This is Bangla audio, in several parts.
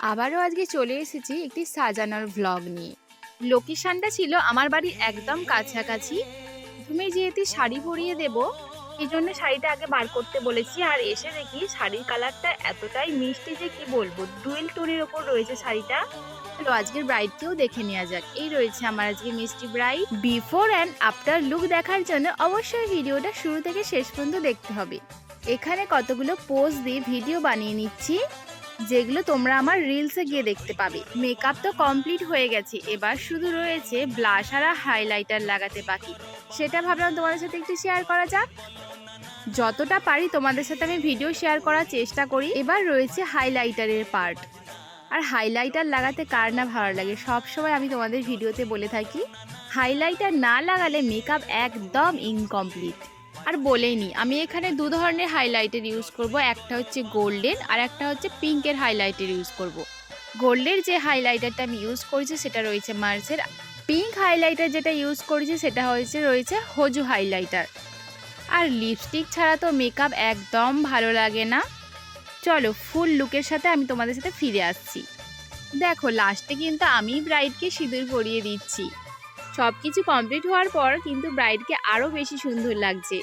আবারও আজকে চলে এসেছি একটি সাজানোর ভ্লগ নিয়ে। লোকেশনটা ছিল আমার বাড়ির একদম কাছাকাছি। তুমি যেহেতু শাড়ি পরিয়ে দেব এই জন্য শাড়িটা আগে বার করতে বলেছি। আর এসে দেখি শাড়ির কালারটা এতটাই মিষ্টি যে কি বলব ডুয়েল টোনের ওপর রয়েছে শাড়িটা। চলো আজকের ব্রাইডকেও দেখে নেওয়া যাক। এই রয়েছে আমার আজকে মিষ্টি bride before and after look দেখার জন্য অবশ্যই ভিডিওটা শুরু থেকে শেষ পর্যন্ত দেখতে হবে। এখানে কতগুলো পোজ দিয়ে ভিডিও বানিয়ে নিচ্ছি। যেগুলো তোমরা আমার রিলসে গিয়ে দেখতে পাবে। মেকআপ তো কমপ্লিট হয়ে গেছে। এবার শুধু রয়েছে ব্লাশ আর হাইলাইটার লাগাতে বাকি। সেটা ভাবলাম তোমাদের সাথে একটু শেয়ার করা যাক। যতটা পারি তোমাদের সাথে আমি ভিডিও শেয়ার করার চেষ্টা করি। এবার রয়েছে হাইলাইটারের পার্ট আর হাইলাইটার লাগাতে কার না ভালো লাগে? সব সময় আমি তোমাদের ভিডিওতে বলে থাকি হাইলাইটার না লাগালে মেকআপ একদম ইনকমপ্লিট আর বলেই নি, আমি এখানে দু ধরনের হাইলাইটার ইউজ করব, একটা হচ্ছে গোল্ডেন আর একটা হচ্ছে পিঙ্কের হাইলাইটার ইউজ করব। গোল্ডের যে হাইলাইটারটা আমি ইউজ করেছি সেটা রয়েছে মার্সের পিঙ্ক হাইলাইটার যেটা ইউজ করেছি সেটা হয়েছে রয়েছে হজু হাইলাইটার আর লিপস্টিক ছাড়া তো মেকআপ একদম ভালো লাগে না। চলো ফুল লুকের সাথে আমি তোমাদের সাথে ফিরে আসছি। দেখো লাস্টে কিন্তু আমি ব্রাইডকে সিঁদুর পরিয়ে দিচ্ছি। সব কিছু কমপ্লিট হওয়ার পর কিন্তু ব্রাইডকে আরও বেশি সুন্দর লাগছে।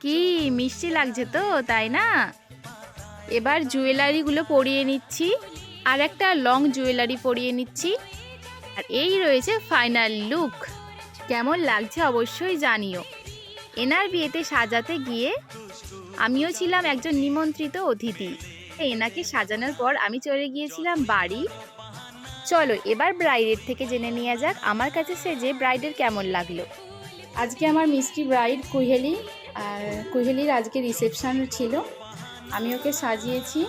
কি মিষ্টি লাগছে তো তাই না? এবার জুয়েলারিগুলো পরিয়ে নিচ্ছি আর একটা লং জুয়েলারি পরিয়ে নিচ্ছি আর এই রয়েছে ফাইনাল লুক। কেমন লাগছে অবশ্যই জানিও। এনার বিয়েতে সাজাতে গিয়ে আমিও ছিলাম একজন নিমন্ত্রিত অতিথি। এনাকে সাজানোর পর আমি চলে গিয়েছিলাম বাড়ি। চলো এবার ব্রাইডের থেকে জেনে নেওয়া যাক আমার কাছে সেজে ব্রাইডের কেমন লাগল। আজকে আমার মিষ্টি ব্রাইড কুহেলি আর কুহেলির আজকে রিসেপশান ছিল। আমি ওকে সাজিয়েছি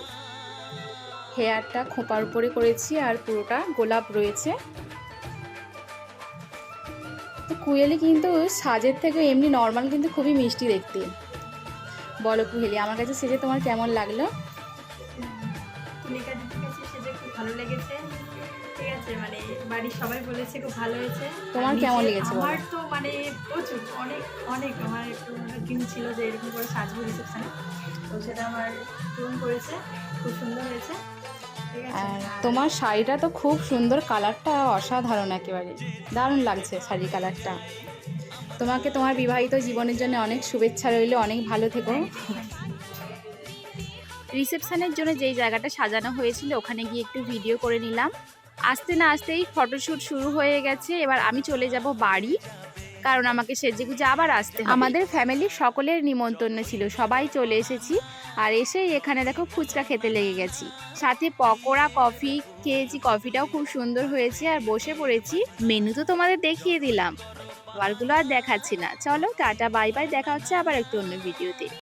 হেয়ারটা খোপার উপরে করেছি আর পুরোটা গোলাপ রয়েছে। তো কুহেলি কিন্তু সাজের থেকে এমনি নর্মাল কিন্তু খুবই মিষ্টি দেখতে। বলো কুহেলি আমার কাছে সেজে তোমার কেমন লাগল? ভালো লেগেছে। আছে মানে বাড়ির সবাই বলেছে খুব ভালো হয়েছে। তোমার কেমন লেগেছে? আমার তো মানে প্রচুর অনেক অনেক। আমার একটু ড্রিম ছিল যে এরকম করে সাজবো রিসেপশনে। তো সেটা আমার পূরণ করেছে খুব সুন্দর হয়েছে। ঠিক আছে? আর আর তোমার শাড়িটা তো খুব সুন্দর কালারটা অসাধারণ একেবারে। দারুণ লাগছে শাড়ির কালারটা। তোমাকে তোমার বিবাহিত জীবনের জন্য অনেক শুভেচ্ছা রইল অনেক ভালো থেকো। রিসেপশনের জন্য যেই জায়গাটা সাজানো হয়েছিল ওখানে গিয়ে একটু ভিডিও করে নিলাম। আসতে না আসতেই ফটোশ্যুট শুরু হয়ে গেছে। এবার আমি চলে যাব বাড়ি, কারণ আমাকে সেজে গুজে আবার আসতে আমাদের ফ্যামিলি সকলের নিমন্ত্রণ ছিল, সবাই চলে এসেছি। আর এসেই এখানে দেখো ফুচকা খেতে লেগে গেছি। সাথে পকোড়া কফি খেয়েছি। কফিটাও খুব সুন্দর হয়েছে আর বসে পড়েছি। মেনু তো তোমাদের দেখিয়ে দিলাম। খাবারগুলো আর দেখাচ্ছি না। চলো টাটা বাই বাই দেখা হচ্ছে আবার একটু অন্য ভিডিওতে